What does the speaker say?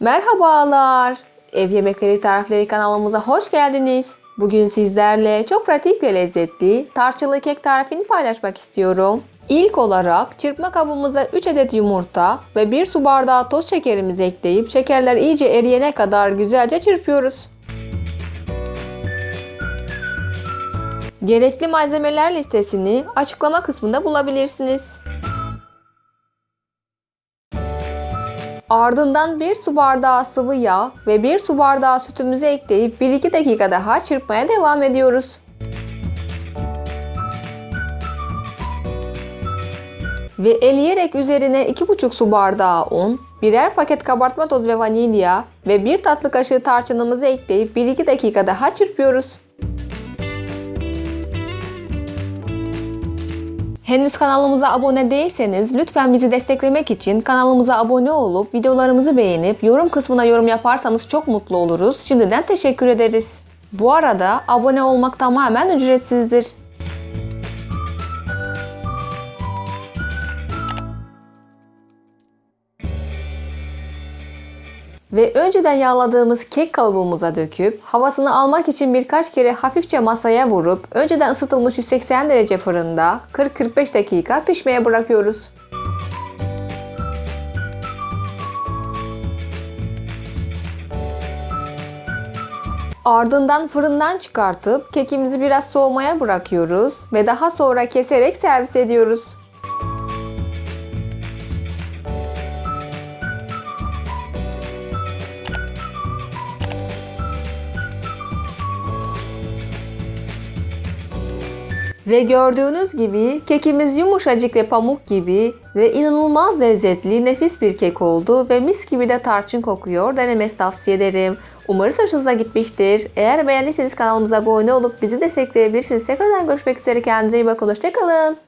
Merhabalar. Ev Yemekleri Tarifleri kanalımıza hoş geldiniz. Bugün sizlerle çok pratik ve lezzetli tarçınlı kek tarifini paylaşmak istiyorum. İlk olarak çırpma kabımıza 3 adet yumurta ve 1 su bardağı toz şekerimizi ekleyip şekerler iyice eriyene kadar güzelce çırpıyoruz. Gerekli malzemeler listesini açıklama kısmında bulabilirsiniz. Ardından 1 su bardağı sıvı yağ ve 1 su bardağı sütümüzü ekleyip 1-2 dakika daha çırpmaya devam ediyoruz. Ve eleyerek üzerine 2,5 su bardağı un, birer paket kabartma tozu ve vanilya ve 1 tatlı kaşığı tarçınımızı ekleyip 1-2 dakika daha çırpıyoruz. Henüz kanalımıza abone değilseniz lütfen bizi desteklemek için kanalımıza abone olup videolarımızı beğenip yorum kısmına yorum yaparsanız çok mutlu oluruz. Şimdiden teşekkür ederiz. Bu arada abone olmak tamamen ücretsizdir. Ve önceden yağladığımız kek kalıbımıza döküp havasını almak için birkaç kere hafifçe masaya vurup önceden ısıtılmış 180 derece fırında 40-45 dakika pişmeye bırakıyoruz. Ardından fırından çıkartıp kekimizi biraz soğumaya bırakıyoruz ve daha sonra keserek servis ediyoruz. Ve gördüğünüz gibi kekimiz yumuşacık ve pamuk gibi ve inanılmaz lezzetli nefis bir kek oldu ve mis gibi de tarçın kokuyor. Denemesi tavsiye ederim. Umarız hoşunuza gitmiştir. Eğer beğendiyseniz kanalımıza abone olup bizi destekleyebilirsiniz. Tekrardan görüşmek üzere. Kendinize iyi bakın. Hoşçakalın.